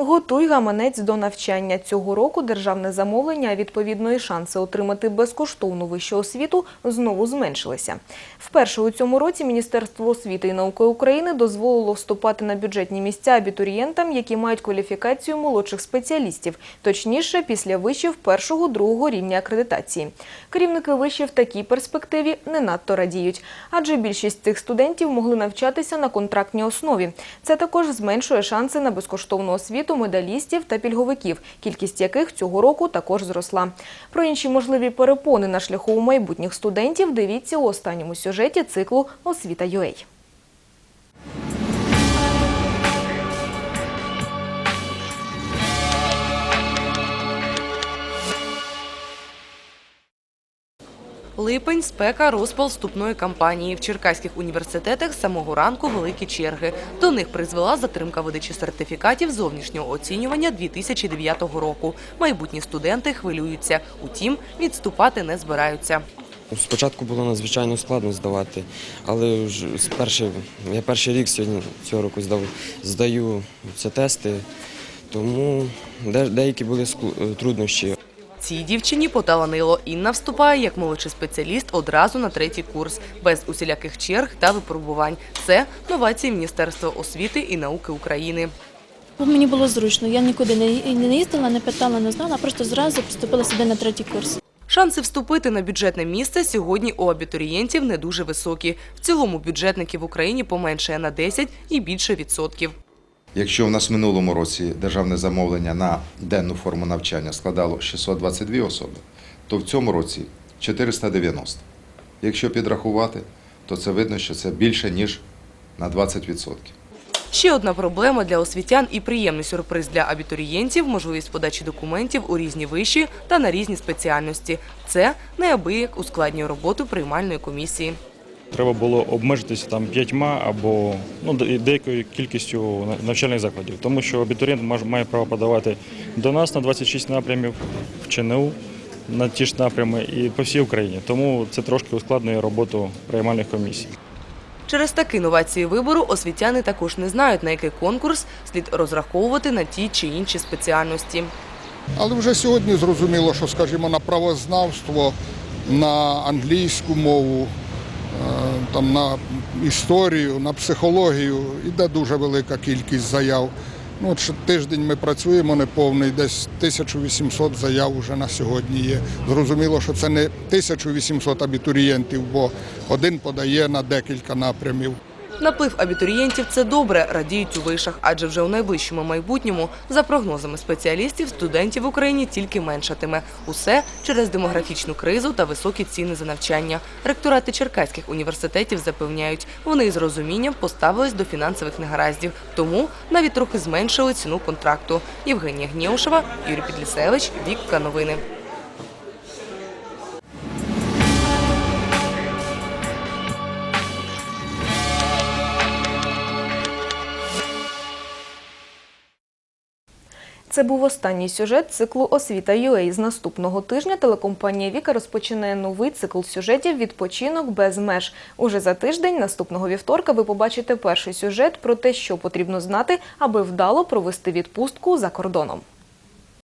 Готуй гаманець до навчання. Цього року державне замовлення, а відповідно і шанси отримати безкоштовну вищу освіту знову зменшилися. Вперше у цьому році Міністерство освіти і науки України дозволило вступати на бюджетні місця абітурієнтам, які мають кваліфікацію молодших спеціалістів, точніше після вишів першого-другого рівня акредитації. Керівники вишів в такій перспективі не надто радіють, адже більшість цих студентів могли навчатися на контрактній основі. Це також зменшує шанси на безкоштовну освіту медалістів та пільговиків, кількість яких цього року також зросла. Про інші можливі перепони на шляху у майбутніх студентів дивіться у останньому сюжеті циклу Освіта ЮЕЙ. Липень, спека, розпал вступної кампанії. В черкаських університетах з самого ранку великі черги. До них призвела затримка видачі сертифікатів зовнішнього оцінювання 2009 року. Майбутні студенти хвилюються. Утім, відступати не збираються. Спочатку було надзвичайно складно здавати, але перший, я перший рік сьогодні цього року здав, здаю ці тести, тому деякі були труднощі. Цій дівчині поталанило. Інна вступає як молодший спеціаліст одразу на третій курс, без усіляких черг та випробувань. Це новації Міністерства освіти і науки України. Мені було зручно. Я нікуди не не їздила, не питала, не знала, просто зразу поступила сюди на третій курс. Шанси вступити на бюджетне місце сьогодні у абітурієнтів не дуже високі. В цілому бюджетників в Україні поменшає на 10 і більше відсотків. Якщо в нас в минулому році державне замовлення на денну форму навчання складало 622 особи, то в цьому році 490. Якщо підрахувати, то це видно, що це більше ніж на 20%. Ще одна проблема для освітян і приємний сюрприз для абітурієнтів – можливість подачі документів у різні виші та на різні спеціальності. Це неабияк ускладнює роботу приймальної комісії. Треба було обмежитися там п'ятьма або ну, деякою кількістю навчальних закладів, тому що абітурієнт має право подавати до нас на 26 напрямів в ЧНУ на ті ж напрями і по всій Україні. Тому це трошки ускладнює роботу приймальних комісій. Через такі новації вибору освітяни також не знають, на який конкурс слід розраховувати на ті чи інші спеціальності. Але вже сьогодні зрозуміло, що, скажімо, на правознавство, на англійську мову, там, на історію, на психологію йде дуже велика кількість заяв. Ну, от тиждень ми працюємо неповний, десь 1800 заяв вже на сьогодні є. Зрозуміло, що це не 1800 абітурієнтів, бо один подає на декілька напрямів. Наплив абітурієнтів – це добре, радіють у вишах, адже вже у найближчому майбутньому, за прогнозами спеціалістів, студентів в Україні тільки меншатиме. Усе через демографічну кризу та високі ціни за навчання. Ректорати черкаських університетів запевняють, вони із розумінням поставились до фінансових негараздів, тому навіть трохи зменшили ціну контракту. Євгенія Гнєушева, Юрій Підлісевич, Вікка Новини. Це був останній сюжет циклу Освіта ЮЕЙ. З наступного тижня телекомпанія Віка розпочинає новий цикл сюжетів Відпочинок без меж. Уже за тиждень, наступного вівторка, ви побачите перший сюжет про те, що потрібно знати, аби вдало провести відпустку за кордоном.